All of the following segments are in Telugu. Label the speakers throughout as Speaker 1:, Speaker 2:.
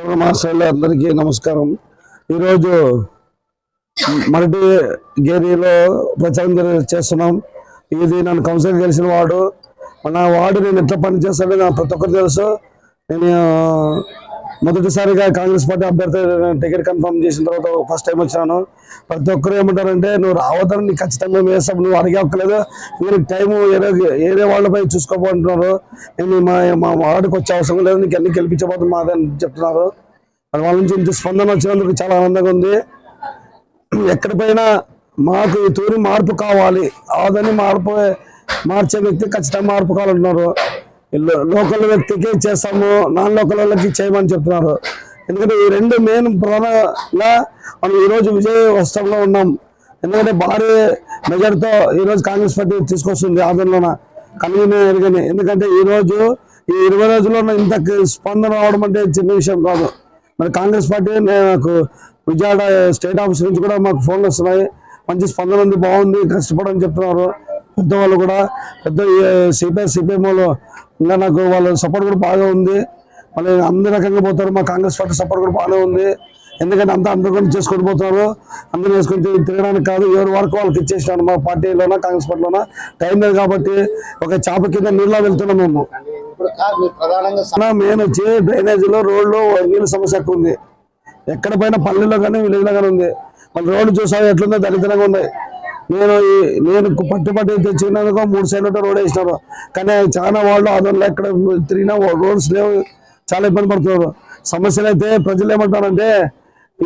Speaker 1: పట్టణ మాస్టర్లు అందరికీ నమస్కారం. ఈరోజు మరటి గేరీలో ప్రచారం చేస్తున్నాం. ఇది నన్ను కౌన్సిల్ గెలిచిన వాడు. నా వార్డు నేను ఎట్లా పని చేస్తాడో నాకు ప్రతి ఒక్కరు తెలుసు. నేను మొదటిసారిగా కాంగ్రెస్ పార్టీ అభ్యర్థి టికెట్ కన్ఫర్మ్ చేసిన తర్వాత ఫస్ట్ టైం వచ్చినాను. ప్రతి ఒక్కరు ఏమంటారంటే నువ్వు రావద్దని నీకు ఖచ్చితంగా మేము వేస్తాం నువ్వు అడిగే ఒక్కలేదు. ఇంకా నీకు టైం ఏరే ఏరే వాళ్ళపై చూసుకోబోతున్నారు నేను మా మా వార్డుకి వచ్చే అవసరం లేదు. నీకు అన్ని గెలిపించబోతుంది మాదని చెప్తున్నారు. మరి వాళ్ళ నుంచి ఇంత స్పందన వచ్చినందుకు చాలా ఆనందంగా ఉంది. ఎక్కడ మాకు ఈ తూరి మార్పు కావాలి. ఆదని మార్పు మార్చే వ్యక్తి ఖచ్చితంగా మార్పు కావాలంటున్నారు. లోకల్ వ్యక్తికి చేస్తాము నాన్ లోకల్ వాళ్ళకి చేయమని చెప్తున్నారు. ఎందుకంటే ఈ రెండు మెయిన్ ప్రధానంగా మనం ఈరోజు విజయ వస్త్రంలో ఉన్నాం. ఎందుకంటే భారీ మెజార్టీతో ఈరోజు కాంగ్రెస్ పార్టీ తీసుకొస్తుంది ఆంధ్రలోన కన్వీనర్ ఎరగని ఎందుకంటే ఈరోజు ఈ ఇరవై రోజుల్లో ఇంత స్పందన రావడం అంటే చిన్న విషయం కాదు. మరి కాంగ్రెస్ పార్టీ నాకు విజయవాడ స్టేట్ ఆఫీస్ నుంచి కూడా మాకు ఫోన్లు వస్తున్నాయి. మంచి స్పందన ఉంది బాగుంది కష్టపడని చెప్తున్నారు. పెద్దవాళ్ళు కూడా పెద్ద సిపిఐ సిపిఎం వాళ్ళు ఇంకా నాకు వాళ్ళ సపోర్ట్ కూడా బాగా ఉంది. మళ్ళీ అన్ని రకంగా పోతారు. మా కాంగ్రెస్ పార్టీ సపోర్ట్ కూడా బాగానే ఉంది. ఎందుకంటే అంతా అందరూ కూడా చేసుకొని పోతున్నారు అందరూ చేసుకొని తిరిగి- తిరగడానికి కాదు ఎవరి వరకు వాళ్ళకి ఇచ్చేసినాను మా పార్టీలోన కాంగ్రెస్ పార్టీలోన? టైం లేదు కాబట్టి ఒక చేప కింద నీళ్ళ వెళ్తున్నాం మేము. మెయిన్ వచ్చి డ్రైనేజీలో రోడ్లు నీళ్ళ సమస్య ఎక్కువ ఉంది. ఎక్కడ పోయినా పల్లెల్లో కానీ విలేజ్లో కానీ ఉంది. మన రోడ్లు చూసావు ఎట్లుందో దరిద్రంగా ఉన్నాయి నేను ఈ- నేను పట్టి పట్టి తెచ్చినందుకు మూడు సైడ్లు రోడ్ వేసినారు. కానీ చాలా వాళ్ళు ఆదోళన ఎక్కడ తిరిగినా రోడ్స్ లేవు. చాలా ఇబ్బంది పడుతున్నారు. సమస్యలు అయితే ప్రజలు ఏమంటారంటే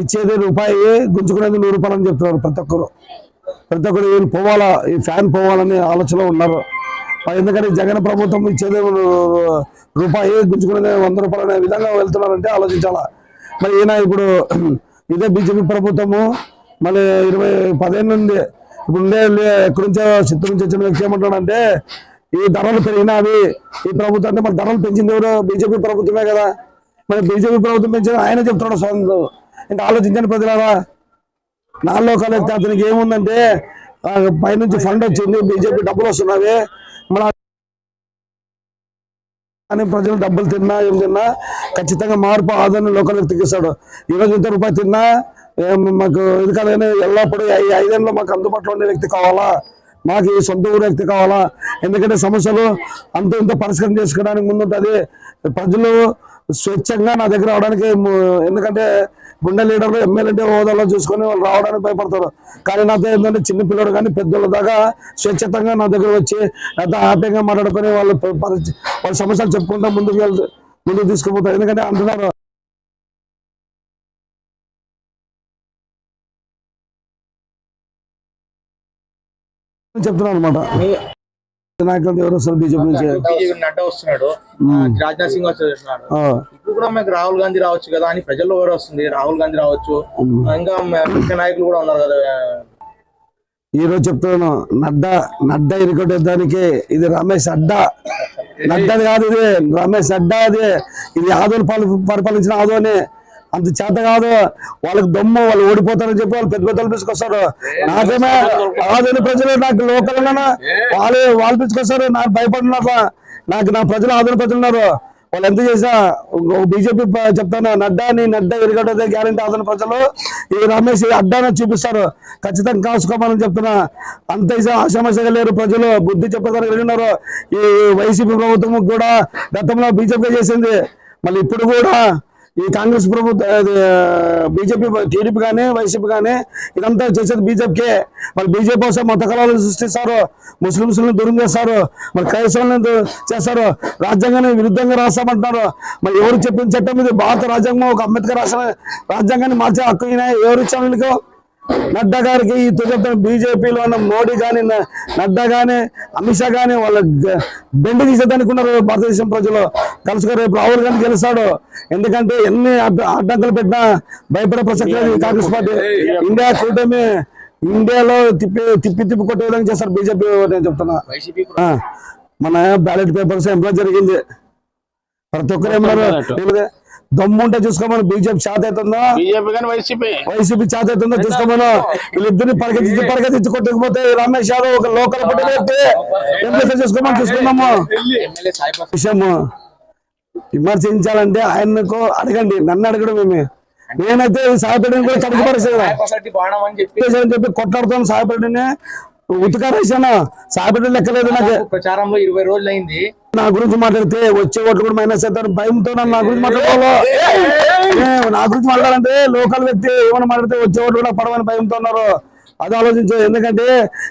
Speaker 1: ఇచ్చేది రూపాయి గుంజుకునేది నూరు రూపాయలు అని చెప్తున్నారు ప్రతి ఒక్కరు. ప్రతి ఒక్కరు వీళ్ళు పోవాలా ఈ ఫ్యాన్ పోవాలని ఆలోచనలో ఉన్నారు. ఎందుకంటే జగన్ ప్రభుత్వం ఇచ్చేది రూపాయి గుంజుకునేది వంద రూపాయలు అనే విధంగా వెళ్తున్నారంటే ఆలోచించాలా? మరి ఈయన ఇప్పుడు ఇదే బీజేపీ ప్రభుత్వము మళ్ళీ ఇరవై పదిహేను నుండి ఇప్పుడు ఎక్కడి నుంచో చిత్తూరు నుంచి వచ్చిన వ్యక్తి ఏమంటాడంటే ఈ ధరలు పెరిగినవి ఈ ప్రభుత్వం అంటే మరి ధరలు పెంచింది ఎవరు? బీజేపీ ప్రభుత్వమే కదా. మరి బీజేపీ ప్రభుత్వం పెంచింది ఆయన చెప్తున్నాడు స్వామి ఇంకా ఆలోచించండి ప్రజలారా. నాలుగు కలెక్ట్ అతనికి ఏముందంటే పైనుంచి ఫండ్ వచ్చింది బీజేపీ డబ్బులు వస్తున్నవి మన కానీ ప్రజలు డబ్బులు తిన్నా ఏం తిన్నా ఖచ్చితంగా మార్పు ఆదరణ లోకల్ వ్యక్తికి ఇస్తాడు ఈరోజు ఇంత రూపాయి తిన్నా మాకు ఇది కాదని ఎల్లప్పుడూ ఈ ఐదేళ్ళలో మాకు అందుబాటులో ఉండే వ్యక్తి కావాలా? మాకు ఈ సొంత ఊరు వ్యక్తి కావాలా? ఎందుకంటే సమస్యలు అంత ఇంత పరిష్కారం చేసుకోవడానికి ముందుంటుంది. ప్రజలు స్వచ్ఛంగా నా దగ్గర రావడానికి ఎందుకంటే గుండె లీడర్లు ఎమ్మెల్యే హోదాలో చూసుకొని వాళ్ళు రావడానికి భయపడతారు. కానీ నాతో ఏంటంటే చిన్న పిల్లడు కానీ పెద్దోళ్ళ దాకా స్వచ్ఛతంగా నా దగ్గర వచ్చి నాతో హ్యాపీగా మాట్లాడుకొని వాళ్ళు వాళ్ళ సమస్యలు చెప్పుకుంటా ముందుకు వెళ్తూ ముందుకు తీసుకుపోతారు. ఎందుకంటే అంటున్నారు చెప్తున్నాను అనమాట నాయకులు ఎవరు వస్తారు బీజేపీ నుంచి.
Speaker 2: వస్తున్నాడు. రాజ్నాథ్ సింగ్ వస్తున్నాడు ఇప్పుడు కూడా మనకి రాహుల్ గాంధీ రావచ్చు కదా అని ప్రజల్లో ఎవరు వస్తుంది? రాహుల్ గాంధీ రావచ్చు. ఇంకా ముఖ్య నాయకులు కూడా ఉన్నారు కదా.
Speaker 1: ఈ రోజు చెప్తున్నాను నడ్డా నడ్డా ఇరుకొట్టేదానికి ఇది రమేష్ అడ్డా. నడ్డాది కాదు ఇది రమేష్ అడ్డా అది. ఇది ఆదోని పాలి పరిపాలించిన ఆదోని అంత చేత కాదు వాళ్ళకి దమ్ము వాళ్ళు ఓడిపోతారని చెప్పి వాళ్ళు పెద్ద పెద్దలు తీసుకొస్తారు నాకేమే ఆదోని ప్రజలు నాకు లోకల్ వాళ్ళు వాళ్ళు తీసుకొస్తారు నాకు భయపడినట్ల నాకు నా ప్రజలు ఆదోని ప్రజలు ఉన్నారు వాళ్ళు ఎంత చేసా బీజేపీ చెప్తాను నడ్డా నీ నడ్డా ఎరగడదే గ్యారంటీ ఆదరణ ప్రజలు ఈ రమేష్ ఈ అడ్డాను చూపిస్తారు ఖచ్చితంగా కాసుకోమని చెప్తున్నా అంత ఆశామశగా లేరు ప్రజలు బుద్ధి చెప్పేదానికి వెళ్ళినారు ఈ వైసీపీ ప్రభుత్వం కూడా గతంలో బీజేపీ చేసింది మళ్ళీ ఇప్పుడు కూడా ఈ కాంగ్రెస్ ప్రభుత్వం బీజేపీ టీడీపీ కానీ వైసీపీ కానీ ఇదంతా చేసేది బీజేపీకే. వాళ్ళు బీజేపీ కోసం మత కళాలను సృష్టిస్తారు ముస్లింస్లను దూరం చేస్తారు మరి క్రైస్తవులను చేస్తారు రాజ్యాంగాన్ని విరుద్ధంగా రాస్తామంటున్నారు. మరి ఎవరు చెప్పిన చట్టం ఇది? భారత రాజ్యాంగం ఒక అంబేద్కర్ రాసిన రాజ్యాంగాన్ని మార్చే హక్కు ఎవరు ఇచ్చారు వీళ్ళకు? నడ్డా గారికి ఈ తుగత బీజేపీలో ఉన్న మోడీ కానీ నడ్డా కానీ అమిత్ షా కానీ వాళ్ళ బెండు తీసేదానికి ఉన్నారు భారతదేశం ప్రజలు. కలుసుకొని రేపు రాహుల్ గాంధీ గెలుస్తాడు. ఎందుకంటే ఎన్ని అడ్డ- అడ్డంకులు పెట్టినా భయపడే ప్రసక్తి లేదు కాంగ్రెస్ పార్టీ. ఇండియా కూటమి ఇండియాలో తిప్పి తిప్పి తిప్పి కొట్టే విధంగా చేస్తారు బీజేపీ నేను చెప్తున్నా. మన బ్యాలెట్ పేపర్స్ ఎంప్లాయ్ జరిగింది. ప్రతి ఒక్కరు ఏమన్నారు? ఏమిది? దమ్ము ఉంటే చూసుకోమని. బీజేపీ చేత అవుతుందా?
Speaker 3: బీజేపీ కానీ వైసీపీ.
Speaker 1: వైసీపీ చేత అవుతుందో? చూసుకోమను. వీళ్ళిద్దరిని పరిగెత్తి పరిగెత్తి కొట్టకపోతే రమేష్ యాదవ్ ఒక లోకల్ పట్టి చూసుకోమని చూసుకున్నాము విషయము విమర్శించాలంటే ఆయనకు అడగండి. నన్ను అడగడం ఏమి? నేనైతే సాయపడిని కూడా
Speaker 2: అని చెప్పి
Speaker 1: కొట్లాడుతాను సాయపడిని. ఉతికారేసాను సాయపడి లెక్కలేదు నాకు.
Speaker 2: ప్రచారంలో ఇరవై రోజులు అయింది
Speaker 1: నా గురించి మాట్లాడితే వచ్చే ఓట్లు కూడా మైనస్ అవుతారు. భయంతో నా గురించి మాట్లాడుకోవాలి? నా గురించి మాట్లాడాలంటే లోకల్ వ్యక్తి ఏమైనా మాట్లాడితే వచ్చే ఓట్లు కూడా పడవని భయంతో ఉన్నారు. అది ఆలోచించు. ఎందుకంటే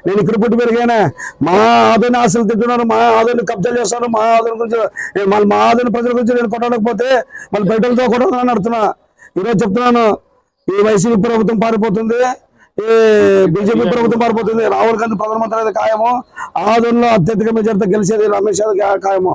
Speaker 1: నేను ఇక్కడ పుట్టి పెరిగాను. మా ఆదోని ఆశలు తింటున్నారు. మా ఆదోని కబ్జాలు చేస్తారు మా ఆదోని గురించి ఏ, మళ్ళీ మా ఆదోని ప్రజల గురించి నేను కొట్టకపోతే మళ్ళీ బయటలతో కొట్టాలని అడుగుతున్నా ఈరోజు చెప్తున్నాను. ఈ వైసీపీ ప్రభుత్వం పారిపోతుంది. బీజేపీ ప్రభుత్వం పారిపోతుంది రాహుల్ గాంధీ ప్రధానమంత్రి అయితే ఖాయము. ఆదోనిలో అత్యధిక మెజార్టీతో గెలిచేది రమేష్ యాదవ్ ఖాయము.